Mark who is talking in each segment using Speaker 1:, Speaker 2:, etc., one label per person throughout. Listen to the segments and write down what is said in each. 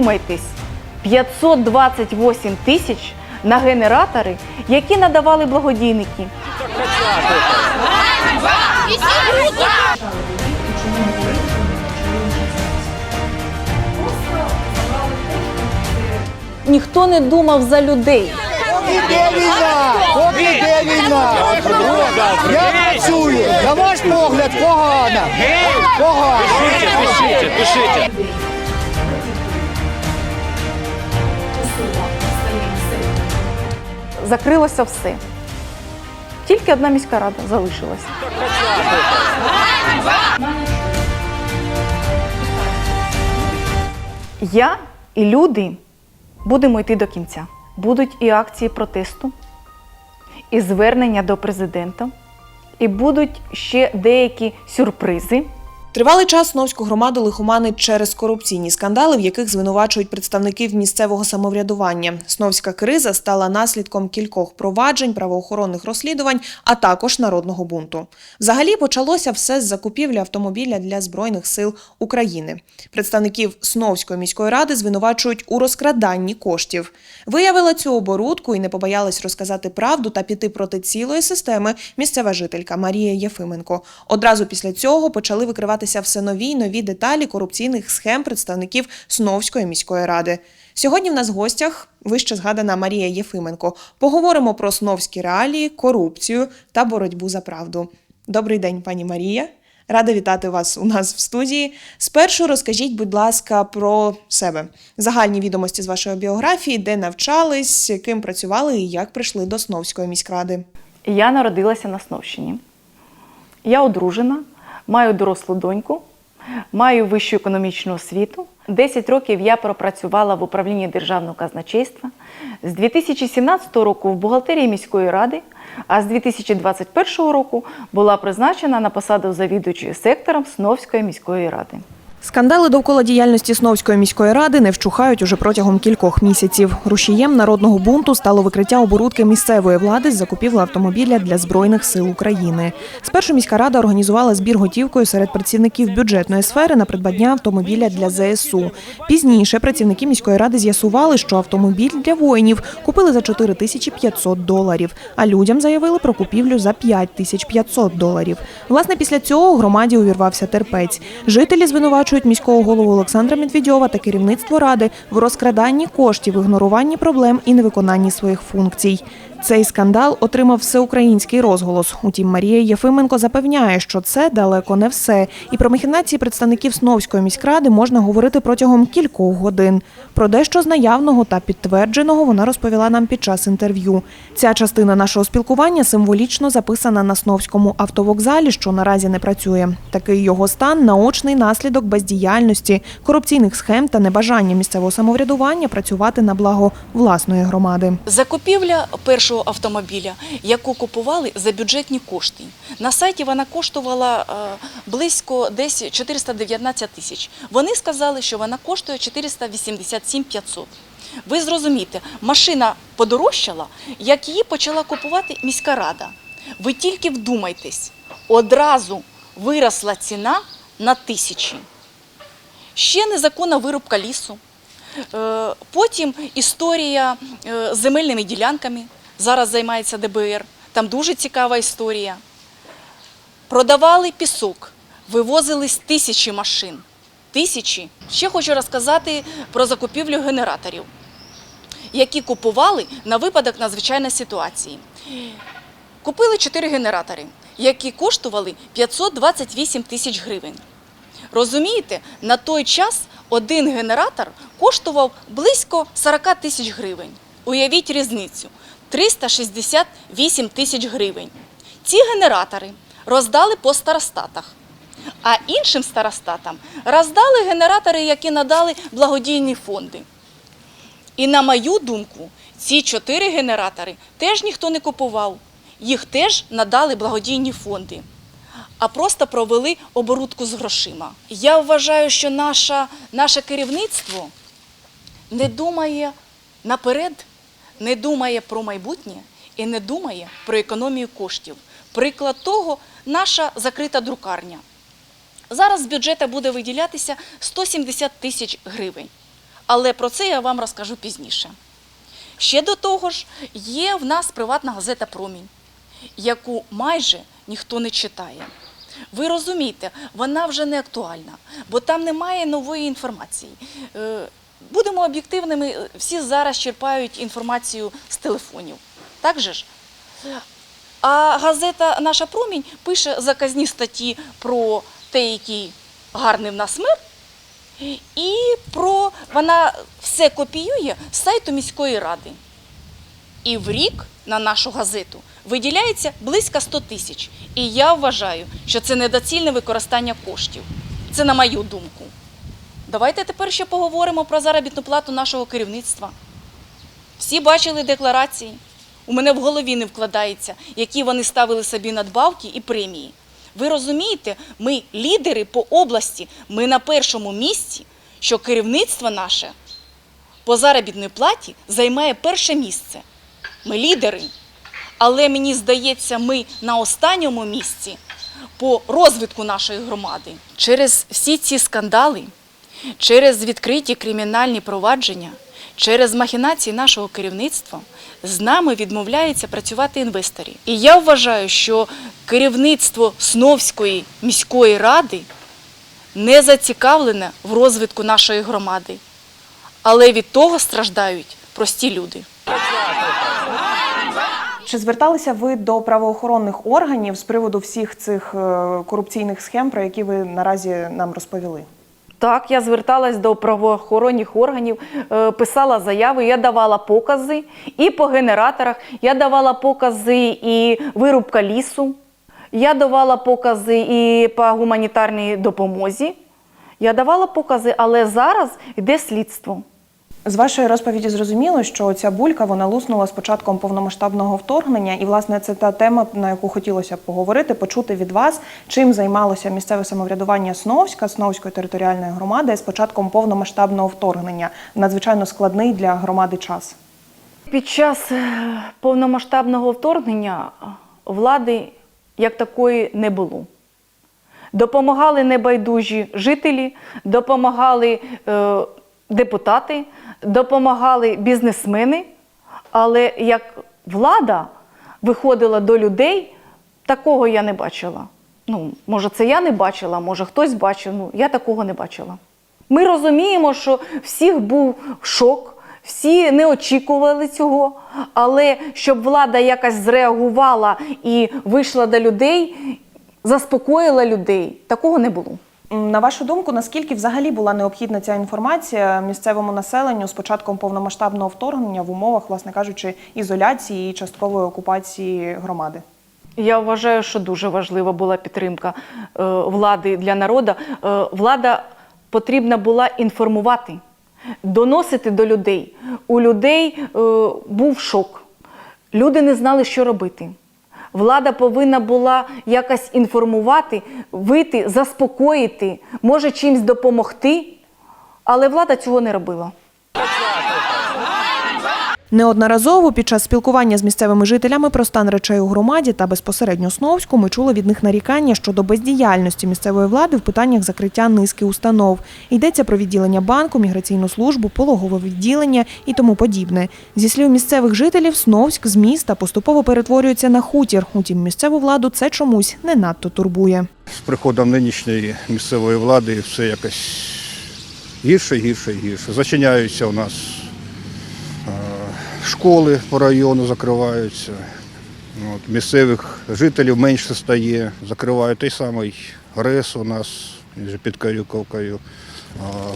Speaker 1: Вдумайтесь, 528 тисяч на генератори, які надавали благодійники. Ніхто не думав за людей.
Speaker 2: Іде війна! Поки йде війна! Я працюю! На ваш погляд, погано! Погано!
Speaker 3: Пишите, пишите.
Speaker 1: Закрилося все. Тільки одна міська рада залишилася. Я і люди будемо йти до кінця. Будуть і акції протесту, і звернення до президента, і будуть ще деякі сюрпризи.
Speaker 4: Тривалий час Сновську громаду лихоманить через корупційні скандали, в яких звинувачують представників місцевого самоврядування. Сновська криза стала наслідком кількох проваджень, правоохоронних розслідувань, а також народного бунту. Взагалі почалося все з закупівлі автомобіля для збройних сил України. Представників Сновської міської ради звинувачують у розкраданні коштів. Виявила цю оборудку і не побоялась розказати правду та піти проти цілої системи місцева жителька Марія Єфименко. Одразу після цього почали викриватися все нові й нові деталі корупційних схем представників Сновської міської ради. Сьогодні в нас в гостях вище згадана Марія Єфименко. Поговоримо про сновські реалії, корупцію та боротьбу за правду. Добрий день, пані Марія. Рада вітати вас у нас в студії. Спершу розкажіть, будь ласка, про себе. Загальні відомості з вашої біографії, де навчались, ким працювали і як прийшли до Сновської міськради.
Speaker 1: Я народилася на Сновщині. Я одружена, маю дорослу доньку, маю вищу економічну освіту. 10 років я пропрацювала в управлінні державного казначейства. З 2017 року в бухгалтерії міської ради, а з 2021 року була призначена на посаду завідуючої сектором Сновської міської ради.
Speaker 4: Скандали довкола діяльності Сновської міської ради не вщухають уже протягом кількох місяців. Рушієм народного бунту стало викриття оборудки місцевої влади з закупівли автомобіля для збройних сил України. Спершу міська рада організувала збір готівкою серед працівників бюджетної сфери на придбання автомобіля для ЗСУ. Пізніше працівники міської ради з'ясували, що автомобіль для воїнів купили за 4500 доларів, а людям заявили про купівлю за 5500 доларів. Власне, після цього громаді увірвався терпець. Жителі звинувачують міського голову Олександра Медведьова та керівництво ради в розкраданні коштів, ігноруванні проблем і невиконанні своїх функцій. Цей скандал отримав всеукраїнський розголос. Утім, Марія Єфименко запевняє, що це далеко не все. І про махінації представників Сновської міськради можна говорити протягом кількох годин. Про дещо з наявного та підтвердженого вона розповіла нам під час інтерв'ю. Ця частина нашого спілкування символічно записана на Сновському автовокзалі, що наразі не працює. Такий його стан наочний наслідок бездіяльності, корупційних схем та небажання місцевого самоврядування працювати на благо власної громади.
Speaker 5: Закупівля першого автомобіля, яку купували за бюджетні кошти. На сайті вона коштувала е, близько десь 419 тисяч. Вони сказали, що вона коштує 487 500. Ви зрозумієте, машина подорожчала, як її почала купувати міська рада. Ви тільки вдумайтесь, одразу виросла ціна на тисячі. Ще незаконна вирубка лісу. Е, Потім історія е, з земельними ділянками. Зараз займається ДБР. Там дуже цікава історія. Продавали пісок, вивозились тисячі машин. Тисячі. Ще хочу розказати про закупівлю генераторів, які купували на випадок надзвичайної ситуації. Купили 4 генератори, які коштували 528 тисяч гривень. Розумієте, на той час один генератор коштував близько 40 тисяч гривень. Уявіть різницю 368 тисяч гривень. Ці генератори роздали по старостатах, а іншим старостатам роздали генератори, які надали благодійні фонди. І на мою думку, ці чотири генератори теж ніхто не купував. Їх теж надали благодійні фонди, а просто провели оборудку з грошима. Я вважаю, що наша, наше керівництво не думає наперед, не думає про майбутнє і не думає про економію коштів. Приклад того наша закрита друкарня. Зараз з бюджету буде виділятися 170 тисяч гривень. Але про це я вам розкажу пізніше. Ще до того ж, є в нас приватна газета Промінь, яку майже ніхто не читає. Ви розумієте, вона вже не актуальна, бо там немає нової інформації. Е, Будемо об'єктивними, е, всі зараз черпають інформацію з телефонів. Так же ж? А газета Наша Промінь пише заказні статті про те, який гарний в нас мир, і про вона все копіює з сайту міської ради. І в рік на нашу газету виділяється близько 100 тисяч. І я вважаю, що це недоцільне використання коштів. Це на мою думку. Давайте тепер ще поговоримо про заробітну плату нашого керівництва. Всі бачили декларації. У мене в голові не вкладається, які вони ставили собі надбавки і премії. Ви розумієте, ми лідери по області, ми на першому місці, що керівництво наше по заробітній платі займає перше місце. Ми лідери. Але мені здається, ми на останньому місці по розвитку нашої громади. Через всі ці скандали, через відкриті кримінальні провадження, через махінації нашого керівництва з нами відмовляються працювати інвесторі. І я вважаю, що керівництво Сновської міської ради не зацікавлене в розвитку нашої громади. Але від того страждають прості люди.
Speaker 4: Чи зверталися ви до правоохоронних органів з приводу всіх цих е, корупційних схем, про які ви наразі нам розповіли?
Speaker 1: Так, я зверталась до правоохоронних органів, е, писала заяви, я давала покази і по генераторах, я давала покази і вирубка лісу, я давала покази і по гуманітарній допомозі. Я давала покази, але зараз йде слідство.
Speaker 4: З вашої розповіді зрозуміло, що ця булька вона луснула з початком повномасштабного вторгнення, і власне це та тема, на яку хотілося б поговорити, почути від вас, чим займалося місцеве самоврядування Сновська, Сновської територіальної громади з початком повномасштабного вторгнення надзвичайно складний для громади час.
Speaker 1: Під час е, повномасштабного вторгнення влади як такої не було. Допомагали небайдужі жителі, допомагали е, депутати, допомагали бізнесмени, але як влада виходила до людей, такого я не бачила. Ну, може, це я не бачила, може хтось бачив, ну я такого не бачила. Ми розуміємо, що всіх був шок, всі не очікували цього, але щоб влада якось зреагувала і вийшла до людей, заспокоїла людей, такого не було.
Speaker 4: На вашу думку, наскільки взагалі була необхідна ця інформація місцевому населенню з початком повномасштабного вторгнення в умовах, власне кажучи, ізоляції і часткової окупації громади?
Speaker 1: Я вважаю, що дуже важлива була підтримка е, влади для народу. Е, влада потрібна була інформувати, доносити до людей. У людей е, був шок. Люди не знали, що робити. Влада повинна була якось інформувати, вийти, заспокоїти, може чимось допомогти, але влада цього не робила.
Speaker 4: Неодноразово під час спілкування з місцевими жителями про стан речей у громаді та безпосередньо Сновську ми чули від них нарікання щодо бездіяльності місцевої влади в питаннях закриття низки установ. Йдеться про відділення банку, міграційну службу, пологове відділення і тому подібне. Зі слів місцевих жителів, Сновськ з міста поступово перетворюється на хутір. Утім, місцеву владу це чомусь не надто турбує.
Speaker 6: З приходом нинішньої місцевої влади все якось гірше, гірше, гірше. Зачиняються у нас школи по району, закриваються. От, місцевих жителів менше стає, закривають той самий РЕС у нас під Карюковкою.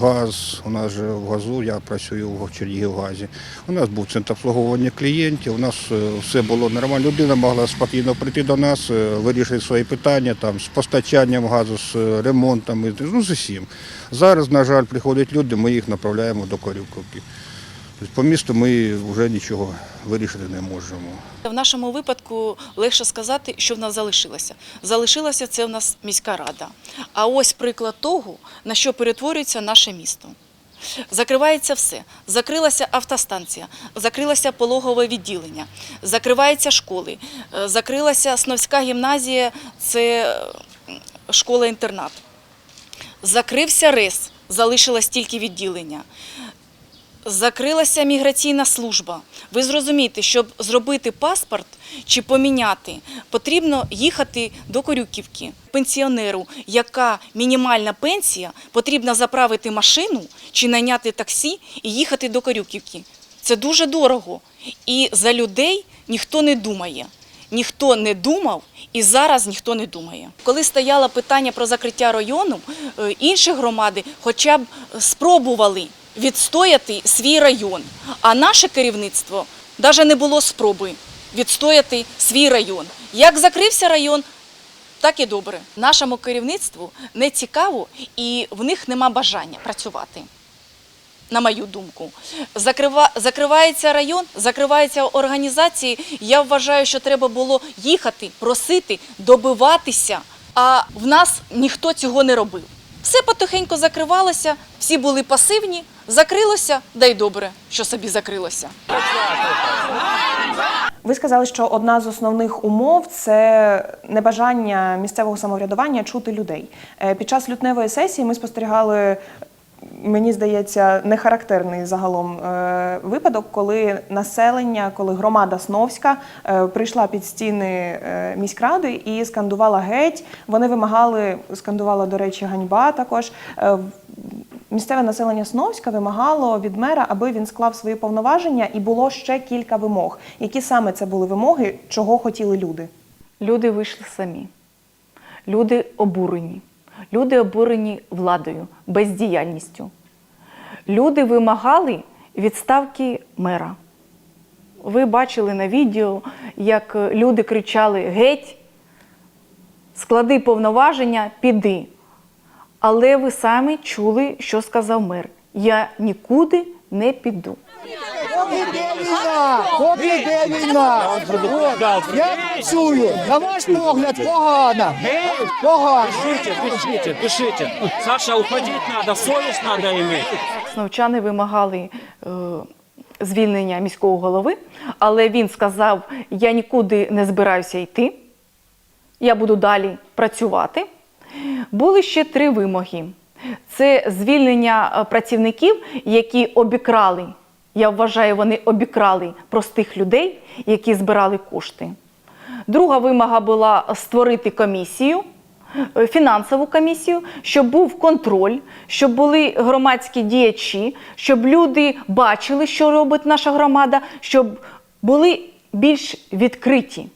Speaker 6: Газ, у нас же в газу, я працюю в Чернігівгазі. У нас був центр обслуговування клієнтів, у нас е, все було нормально. Людина могла спокійно прийти до нас, е, вирішити свої питання там, з постачанням газу, з е, ремонтом, ну з усім. Зараз, на жаль, приходять люди, ми їх направляємо до Корюковки. Тобто по місту ми вже нічого вирішити не можемо.
Speaker 5: В нашому випадку легше сказати, що в нас залишилося. Залишилося це в нас міська рада. А ось приклад того, на що перетворюється наше місто. Закривається все. Закрилася автостанція, закрилося пологове відділення, закриваються школи, е, закрилася Сновська гімназія, це е, школа-інтернат. Закрився РЕС, залишилось тільки відділення.
Speaker 7: Закрилася міграційна служба. Ви зрозумієте, щоб зробити паспорт чи поміняти, потрібно їхати до Корюківки. Пенсіонеру, яка мінімальна пенсія, потрібно заправити машину чи найняти таксі і їхати до Корюківки. Це дуже дорого. І за людей ніхто не думає. Ніхто не думав і зараз ніхто не думає. Коли стояло питання про закриття району, е, інші громади хоча б спробували відстояти свій район. А наше керівництво навіть не було спроби відстояти свій район. Як закрився район, так і добре. Нашому керівництву не цікаво і в них нема бажання працювати. На мою думку, Закрива, закривається район, закриваються організації. Я вважаю, що треба було їхати, просити, добиватися. А в нас ніхто цього не робив. Все потихеньку закривалося, всі були пасивні, закрилося, да й добре, що собі закрилося.
Speaker 4: Ви сказали, що одна з основних умов це небажання місцевого самоврядування чути людей. Е, Під час лютневої сесії ми спостерігали. Мені здається, нехарактерний загалом е, випадок, коли населення, коли громада Сновська е, прийшла під стіни міськради і скандувала геть. Вони вимагали, скандувала, до речі, ганьба також. Місцеве населення Сновська вимагало від мера, аби він склав свої повноваження, і було ще кілька вимог. Які саме це були вимоги, чого хотіли люди?
Speaker 5: Люди вийшли самі. Люди обурені. Люди обурені владою, бездіяльністю. Люди вимагали відставки мера. Ви бачили на відео, як люди кричали геть, склади повноваження, піди. Але ви самі чули, що сказав мер. Я нікуди не піду.
Speaker 8: Поки війна, поки війна. От, Я працюю. На ваш погляд, погано. Погано.
Speaker 9: Пишите, пишите, пишите. Саша, уходить надо, совесть надо иметь.
Speaker 5: Сновчани вимагали е, звільнення міського голови, але він сказав: я нікуди не збираюся йти, я буду далі працювати. Були ще три вимоги: це звільнення е, працівників, які обікрали. Я вважаю, вони обікрали простих людей, які збирали кошти. Друга вимога була створити комісію, е, фінансову комісію, щоб був контроль, щоб були громадські діячі, щоб люди бачили, що робить наша громада, щоб були більш відкриті.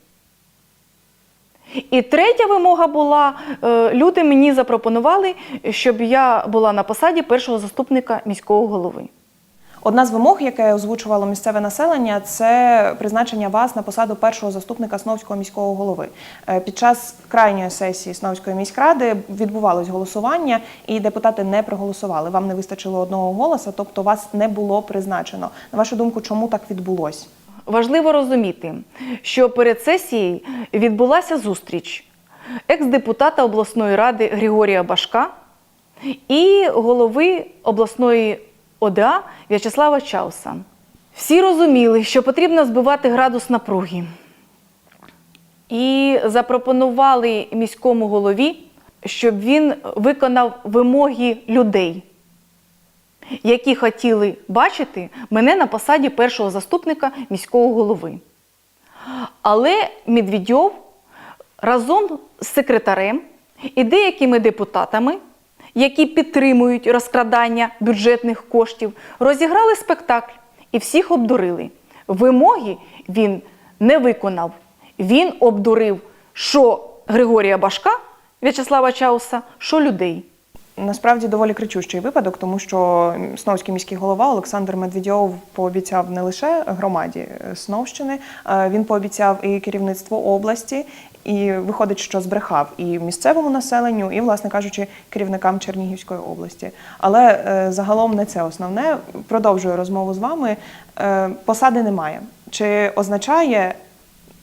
Speaker 5: І третя вимога була: е, люди мені запропонували, щоб я була на посаді першого заступника міського голови.
Speaker 4: Одна з вимог, яке озвучувало місцеве населення, це призначення вас на посаду першого заступника Сновського міського голови. Е, Під час крайньої сесії Сновської міськради відбувалось голосування, і депутати не проголосували. Вам не вистачило одного голоса, тобто вас не було призначено. На вашу думку, чому так відбулось?
Speaker 5: Важливо розуміти, що перед сесією відбулася зустріч екс-депутата обласної ради Григорія Башка і голови обласної ОДА В'ячеслава Чауса. Всі розуміли, що потрібно збивати градус напруги. І запропонували міському голові, щоб він виконав вимоги людей які хотіли бачити мене на посаді першого заступника міського голови. Але Медведьов разом з секретарем і деякими депутатами, які підтримують розкрадання бюджетних коштів, розіграли спектакль і всіх обдурили. Вимоги він не виконав. Він обдурив що Григорія Башка, В'ячеслава Чауса, що людей.
Speaker 4: Насправді доволі кричущий випадок, тому що Сновський міський голова Олександр Медведьов пообіцяв не лише громаді Сновщини, е, він пообіцяв і керівництву області, і виходить, що збрехав і місцевому населенню, і, власне кажучи, керівникам Чернігівської області. Але е, загалом не це основне. Продовжую розмову з вами. Е, Посади немає. Чи означає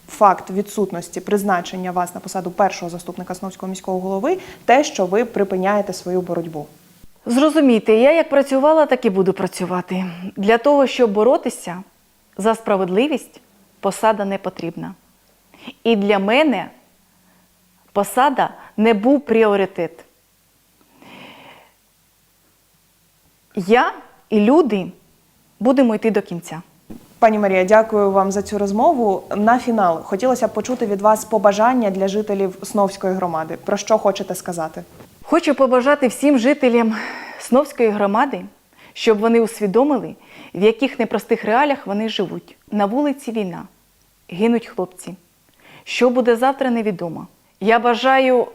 Speaker 4: факт відсутності призначення вас на посаду першого заступника Сновського міського голови те, що ви припиняєте свою боротьбу?
Speaker 5: Зрозумійте, я як працювала, так і буду працювати. Для того, щоб боротися за справедливість, посада не потрібна. І для мене посада не був пріоритет. Я і люди будемо йти до кінця.
Speaker 4: Пані Марія, дякую вам за цю розмову. На фінал хотілося б почути від вас побажання для жителів Сновської громади. Про що хочете сказати?
Speaker 5: Хочу побажати всім жителям Сновської громади, щоб вони усвідомили, в яких непростих реаліях вони живуть. На вулиці війна, гинуть хлопці. Що буде завтра, невідомо. Я бажаю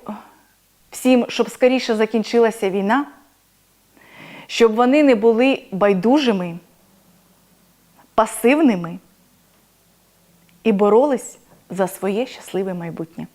Speaker 5: всім, щоб скоріше закінчилася війна, щоб вони не були байдужими, пасивними і боролись за своє щасливе майбутнє.